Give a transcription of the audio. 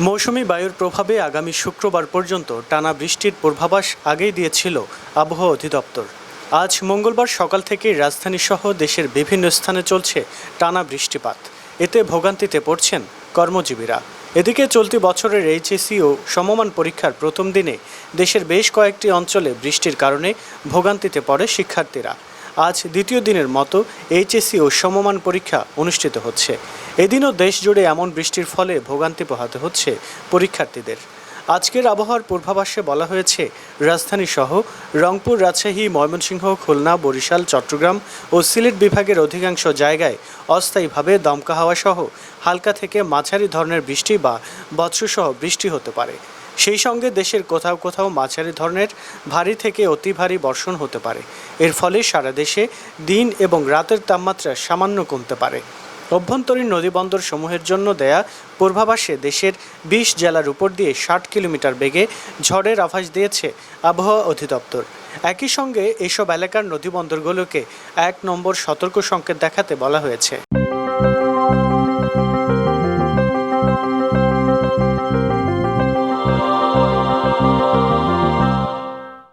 মৌসুমি বায়ুর প্রভাবে আগামী শুক্রবার পর্যন্ত টানা বৃষ্টির পূর্বাভাস আগেই দিয়েছিল আবহাওয়া অধিদপ্তর। আজ মঙ্গলবার সকাল থেকে রাজধানী সহ দেশের বিভিন্ন স্থানে চলছে টানা বৃষ্টিপাত। এতে ভোগান্তিতে পড়ছেন কর্মজীবীরা। এদিকে চলতি বছরের এইচএসসি ও সমমান পরীক্ষার প্রথম দিনে দেশের বেশ কয়েকটি অঞ্চলে বৃষ্টির কারণে ভোগান্তিতে পড়ে শিক্ষার্থীরা। আজ দ্বিতীয় দিনের মতো এইচএসসি ও সমমান পরীক্ষা অনুষ্ঠিত হচ্ছে। এদিনও দেশ জুড়ে এমন বৃষ্টির ফলে ভোগান্তি পোহাতে হচ্ছে পরীক্ষার্থীদের। আজকের আবহাওয়ার পূর্বাভাসে বলা হয়েছে রাজধানী সহ রংপুর, রাজশাহী, ময়মনসিংহ, খুলনা, বরিশাল, চট্টগ্রাম ও সিলেট বিভাগের অধিকাংশ জায়গায় অস্থায়ীভাবে দমকা হাওয়া সহ হালকা থেকে মাঝারি ধরনের বৃষ্টি বা বজ্রসহ বৃষ্টি হতে পারে। সেই সঙ্গে দেশের কোথাও কোথাও মাঝারি ধরনের ভারী থেকে অতি ভারী বর্ষণ হতে পারে। এর ফলে সারা দেশে দিন এবং রাতের তাপমাত্রা সামান্য কমতে পারে। অভ্যন্তরীণ নদীবন্দর সমূহের জন্য দেয়া পূর্বাভাসে দেশের বিশ জেলার উপর দিয়ে ষাট কিলোমিটার বেগে ঝড়ের আভাস দিয়েছে আবহাওয়া অধিদপ্তর। একই সঙ্গে এসব এলাকার নদীবন্দরগুলোকে এক নম্বর সতর্ক সংকেত দেখাতে বলা হয়েছে।